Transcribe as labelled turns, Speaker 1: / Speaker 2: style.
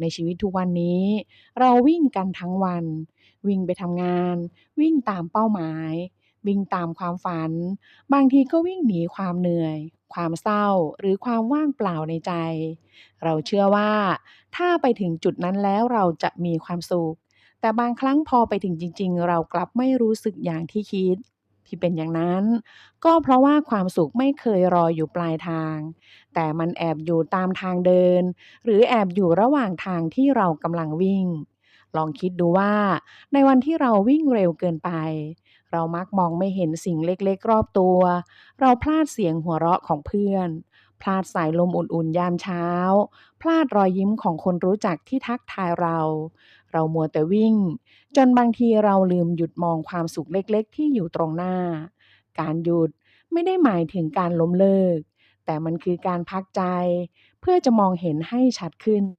Speaker 1: ในชีวิตทุกวันนี้ เราวิ่งกันทั้งวัน วิ่งไปทำงาน วิ่งตามเป้าหมาย วิ่งตามความฝัน บางทีก็วิ่งหนีความเหนื่อย ความเศร้าหรือความว่างเปล่าในใจ เราเชื่อว่า ถ้าไปถึงจุดนั้นแล้วเราจะมีความสุขแต่บางครั้งพอไปถึงจริง ๆ เรากลับไม่รู้สึกอย่างที่คิด ที่เป็นอย่างนั้น ก็เพราะว่าความสุขไม่เคยรออยู่ปลายทาง แต่มันแอบอยู่ตามทางเดิน หรือแอบอยู่ระหว่างทางที่เรากำลังวิ่ง ลองคิดดูว่า ในวันที่เราวิ่งเร็วเกินไป เรามักมองไม่เห็นสิ่งเล็กๆ รอบตัว เราพลาดเสียงหัวเราะของเพื่อน พลาดสายลมอุ่นๆยามเช้า พลาดรอยยิ้มของคนรู้จักที่ทักทายเรา เรามัวแต่วิ่ง จนบางทีเราลืมหยุดมองความสุขเล็กๆ ที่อยู่ตรงหน้า การหยุดไม่ได้หมายถึงการล้มเลิก แต่มันคือการพักใจ เพื่อจะมองเห็นให้ชัดขึ้น